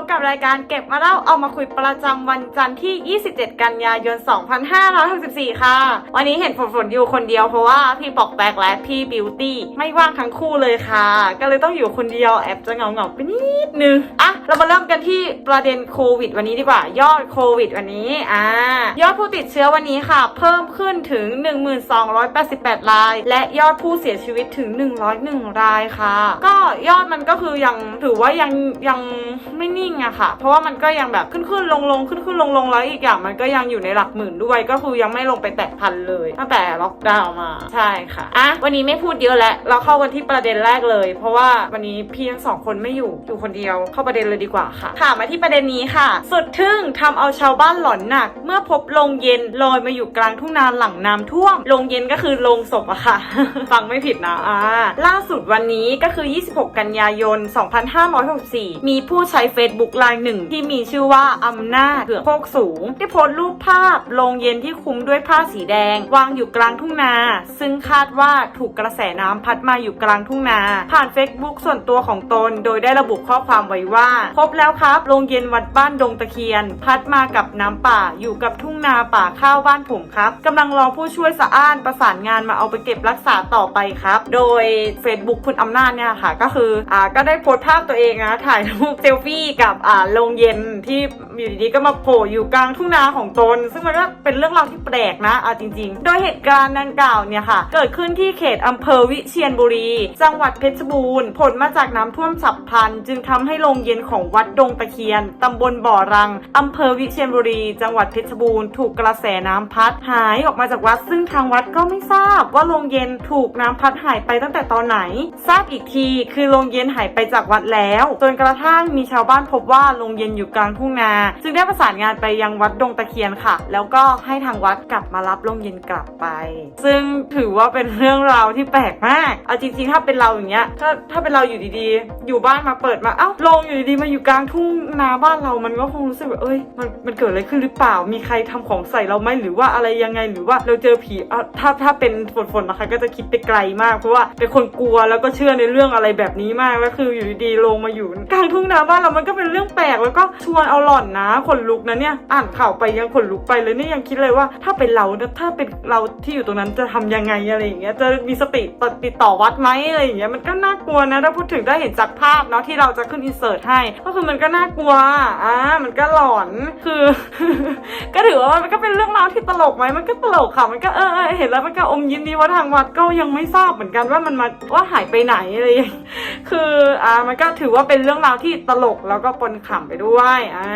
บกับรายการเก็บมาเล่าเอามาคุยประจำวันจันทร์ที่ 27 กันยายน 2564 ค่ะ วันนี้เห็นฝนฝนอยู่คนเดียวเพราะว่าพี่ปอกแปกและพี่บิวตี้ไม่ว่างทั้งคู่เลยค่ะ ก็เลยต้องอยู่คนเดียวแอบจะเหงาเงาๆไปนิดนึง อะ เรามาเริ่มกันที่ประเด็นโควิดวันนี้ดีกว่า ยอดโควิดวันนี้ อ่า ยอดผู้ติดเชื้อวันนี้ค่ะ เพิ่มขึ้นถึง 1288 ราย และยอดผู้เสียชีวิตถึง 101 รายค่ะ ก็ยอดมันก็คือยังถือว่ายังยังไม่นิ่งอะค่ะ เพราะว่ามันก็ยังแบบขึ้นขึ้นลงลงขึ้นขึ้นลงลงแล้วอีกอย่างมันก็ยังอยู่ในหลักหมื่นด้วย ก็คือยังไม่ลงไปแตะพันเลย ตั้งแต่ล็อกดาวน์มาใช่ค่ะอะวันนี้ไม่พูดเยอะแล้วเราเข้ากันที่ประเด็นแรกเลย เพราะว่าวันนี้พี่ทั้งสองคนไม่อยู่อยู่คนเดียวเข้าประเด็นเลยดีกว่าค่ะค่ะมาที่ประเด็นนี้ค่ะ สุดทึ่งทำเอาชาวบ้านหลอนหนัก เมื่อพบโรงเย็นลอยมาอยู่กลางทุ่งนาหลังน้ำท่วมโรงเย็นก็คือโรงศพอะค่ะ ฟังไม่ผิดนะอ่าล่าสุดวันนี้ก็คือ 26 กันยายน 2564 มีผู้ใช้เฟซ Facebook รายหนึ่งที่มีชื่อว่าอำนาจเผือกโคกสูง ได้โพสต์รูปภาพโรงเย็นที่คลุมด้วยผ้าสีแดง วางอยู่กลางทุ่งนา ซึ่งคาดว่าถูกกระแสน้ำพัดมาอยู่กลางทุ่งนา ผ่าน Facebook ส่วนตัวของตน โดยได้ระบุข้อความไว้ว่า พบแล้วครับโรงเย็นวัดบ้านดงตะเคียน พัดมากับน้ำป่าอยู่กับทุ่งนาป่าข้าวบ้านผมครับกำลังรอผู้ช่วยสะอ้านประสานงานมาเอาไปเก็บรักษาต่อไปครับ โดย Facebook คุณอำนาจเนี่ยค่ะก็คืออ่าก็ได้โพสต์ภาพตัวเองนะถ่ายรูปเซลฟี่กับับอ่าโรงเย็นที่อยู่ดีๆก็มาโผล่อยู่กลางทุ่งนาของตน ซึ่งมันก็เป็นเรื่องราวที่แปลกนะเอาจริง ๆ โดยเหตุการณ์ดังกล่าวเนี่ยค่ะ เกิดขึ้นที่เขตอำเภอวิเชียรบุรี จังหวัดเพชรบูรณ์ผลมาจากน้ำท่วมฉับพลัน จึงทำให้โรงเย็นของวัดดงตะเคียนตำบลบ่อรังอำเภอวิเชียรบุรี จังหวัดเพชรบูรณ์ถูกกระแสน้ำพัดหายออกมาจากวัด ซึ่งทางวัดก็ไม่ทราบว่าโรงเย็นถูกน้ำพัดหายไปตั้งแต่ตอนไหน ทราบอีกทีคือโรงเย็นหายไปจากวัดแล้วจนกระทั่งมีชาวบ้านพบว่าโรงเย็นอยู่กลางทุ่งนา จึงได้ประสานงานไปยังวัดดงตะเคียนค่ะ แล้วก็ให้ทางวัดกลับมารับโรงเย็นกลับไป ซึ่งถือว่าเป็นเรื่องราวที่แปลกมาก เอาจริงๆถ้าเป็นเราอย่างเงี้ย ถ้าถ้าเป็นเราอยู่ดีๆ อยู่บ้านมาเปิดมา เอ้าโรงอยู่ดีๆมาอยู่กลางทุ่งนาบ้านเรา มันก็คงรู้สึกแบบเอ้ย มันมันเกิดอะไรขึ้นหรือเปล่า มีใครทำของใส่เราไหมหรือว่าอะไรยังไง หรือว่าเราเจอผีอะถ้าถ้าเป็นฝนๆนะคะ ก็จะคิดไปไกลมาก เพราะว่าเป็นคนกลัวแล้วก็เชื่อในเรื่องอะไรแบบนี้มาก แล้วคืออยู่ดีๆลงมาอยู่กลางทุ่งนาบ้านเรา มันก็เป็นเรื่องแปลกแล้วก็ชวนเอาหล่อนนะขนลุกนะเนี่ยอ่านข่าวไปยังขนลุกไปเลยเนี่ยยังคิดเลยว่าถ้าเป็นเรานะถ้าเป็นเราที่อยู่ตรงนั้นจะทำยังไงอะไรอย่างเงี้ยจะมีสติติดต่อวัดไหมอะไรอย่างเงี้ยมันก็น่ากลัวนะถ้าพูดถึงได้เห็นจากภาพเนาะที่เราจะขึ้นอินเสิร์ตให้ก็คือมันก็น่ากลัวอ่ามันก็หลอนคือ ก็ถือว่ามันก็เป็นเรื่องราวที่ตลกไหมมันก็ตลกค่ะมันก็เออเออเห็นแล้วมันก็อมยิ้มดีว่าทางวัดก็ยังไม่ทราบเหมือนกันว่ามันมาว่าหายไปไหนอะไรอย่างเงี้ย คืออ่ามันก็ถือว่าเป็นเรื่องราวที่ตลกแล้วก็ปนขำไปด้วยอ่า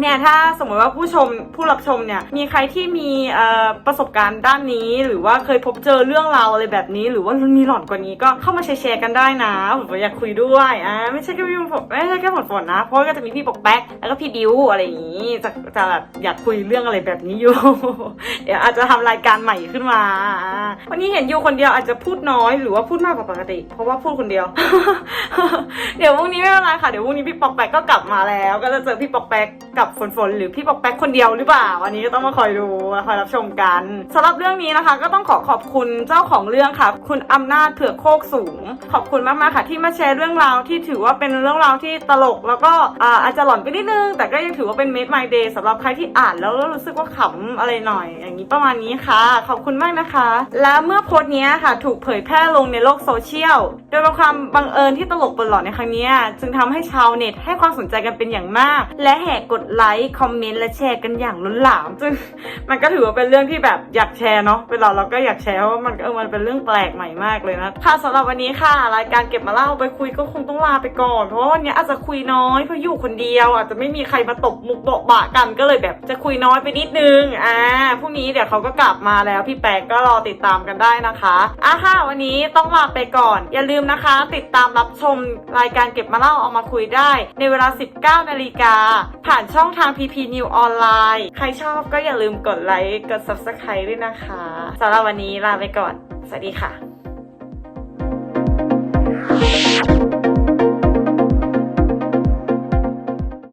เนี่ยถ้าสมมติว่าผู้ชมผู้รับชมเนี่ยมีใครที่มีเอ่อประสบการณ์ด้านนี้ หรือว่าเคยพบเจอเรื่องราวอะไรแบบนี้ หรือว่ามีหลอนกว่านี้ก็เข้ามาแชร์กันได้นะผมอยากคุยด้วยอ่าไม่ใช่แค่พี่ฝนไม่ใช่แค่ฝนฝนนะเพราะก็จะมีพี่ปกแป๊กแล้วก็พี่บิวอะไรอย่างนี้จะจะแบบอยากคุยเรื่องอะไรแบบนี้อยู่ เดี๋ยวอาจจะทำรายการใหม่ขึ้นมาอ่าวันนี้เห็นอยู่คนเดียวอาจจะพูดน้อยหรือว่าพูดมากกว่าปกติ เพราะว่าพูดคนเดียวเดี๋ยวพรุ่งนี้ไม่เป็นไรค่ะ เดี๋ยวพรุ่งนี้พี่ปอกแป๊กก็กลับมาแล้ว ก็จะเจอพี่ปอกแป๊กกับฝนฝนหรือพี่ปอกแป๊กคนเดียวหรือเปล่าวันนี้ก็ต้องมาคอยดูคอยรับชมกันสำหรับเรื่องนี้นะคะ ก็ต้องขอขอบคุณเจ้าของเรื่องค่ะ คุณอำนาจเผือกโคกสูง ขอบคุณมากๆค่ะ ที่มาแชร์เรื่องราวที่ถือว่าเป็นเรื่องราวที่ตลก แล้วก็อาจจะหลอนไปนิดนึง แต่ก็ยังถือว่าเป็น Made My Day สำหรับใครที่อ่านแล้วรู้สึกว่าขำอะไรหน่อย อย่างนี้ประมาณนี้ค่ะ ขอบคุณมากนะคะ และเมื่อโพสต์นี้ค่ะ ถูกเผยแพร่ลงในโลกโซเชียลโดยความบังเอิญที่ตลกบนหลอนในครั้งนี้จึงทำให้ชาวเน็ตให้ความสนใจกันเป็นอย่างมาก และแห่กดไลค์คอมเมนต์และแชร์กันอย่างล้นหลามซึ่งมันก็ถือว่าเป็นเรื่องที่แบบอยากแชร์เนาะเวลาเราก็อยากแชร์เพราะมันเออมันเป็นเรื่องแปลกใหม่มากเลยนะค่ะสำหรับวันนี้ค่ะ รายการเก็บมาเล่าไปคุยก็คงต้องลาไปก่อน เพราะวันนี้อาจจะคุยน้อยเพราะอยู่คนเดียว อาจจะไม่มีใครมาตบมุกโบะบะกันก็เลยแบบจะคุยน้อยไปนิดนึงอ่าพรุ่งนี้เดี๋ยวเขาก็กลับมาแล้วพี่แป๊กก็รอติดตามกันได้นะคะอะค่ะวันนี้ต้องลาไปก่อน อย่าลืมนะคะ ติดตามามรับชมรายการเก็บมาเล่าเอามาคุยได้ ในเวลา 19 นาฬิกา ผ่านช่องทาง PP New ออนไลน์ใครชอบก็อย่าลืมกดไลค์กด Subscribe ด้วยนะคะสำหรับวันนี้ลาไปก่อน สวัสดีค่ะ